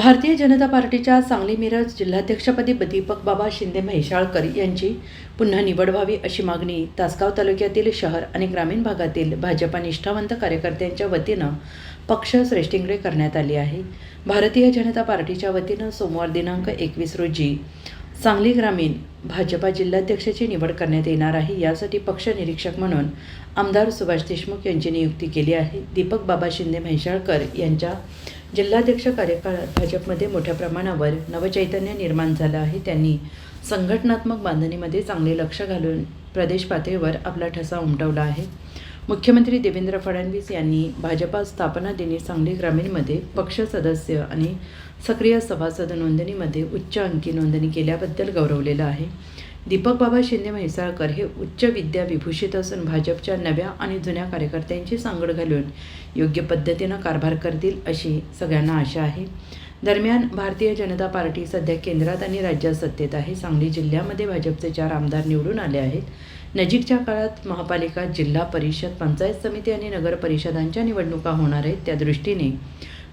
भारतीय जनता पार्टीच्या सांगली मिरज जिल्हाध्यक्षपदी दीपक बाबा शिंदे म्हैसाळकर यांची पुन्हा निवड व्हावी अशी मागणी तासगाव तालुक्यातील शहर आणि ग्रामीण भागातील भाजपा निष्ठावंत कार्यकर्त्यांच्या वतीनं पक्ष श्रेष्ठींकडे करण्यात आली आहे. भारतीय जनता पार्टीच्या वतीनं सोमवार दिनांक एकवीस रोजी सांगली ग्रामीण भाजपा जिल्हाध्यक्षाची निवड करण्यात येणार आहे. यासाठी पक्ष निरीक्षक म्हणून आमदार सुभाष देशमुख यांची नियुक्ती केली आहे. दीपक बाबा शिंदे म्हैसाळकर यांच्या जिल्हाध्यक्ष कार्यकाळात भाजपमध्ये मोठ्या प्रमाणावर नवचैतन्य निर्माण झालं आहे. त्यांनी संघटनात्मक बांधणीमध्ये चांगले लक्ष घालून प्रदेश पातळीवर आपला ठसा उमटवला आहे. मुख्यमंत्री देवेंद्र फडणवीस यांनी भाजपा स्थापना दिनी सांगली ग्रामीणमध्ये पक्ष सदस्य आणि सक्रिय सभासद नोंदणीमध्ये उच्च अंकी नोंदणी केल्याबद्दल गौरवलेलं आहे. दीपक बाबा शिंदे म्हैसाळकर हे उच्च विद्या विभूषित असून भाजपच्या नव्या आणि जुन्या कार्यकर्त्यांची सांगड घालून योग्य पद्धतीनं कारभार करतील अशी सगळ्यांना आशा आहे. दरम्यान भारतीय जनता पार्टी सध्या केंद्रात आणि राज्यात सत्तेत आहे. सांगली जिल्ह्यामध्ये भाजपचे चार आमदार निवडून आले आहेत. नजीकच्या काळात महापालिका जिल्हा परिषद पंचायत समिती आणि नगर परिषदांच्या निवडणुका होणार आहेत. त्या दृष्टीने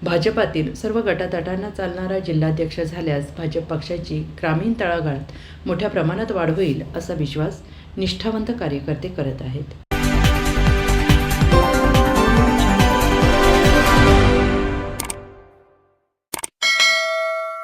भाजपातील सर्व गटातटांना चालणारा जिल्हाध्यक्ष झाल्यास भाजप पक्षाची ग्रामीण तळागाळात मोठ्या प्रमाणात वाढ होईल असा विश्वास निष्ठावंत कार्यकर्ते करत आहेत.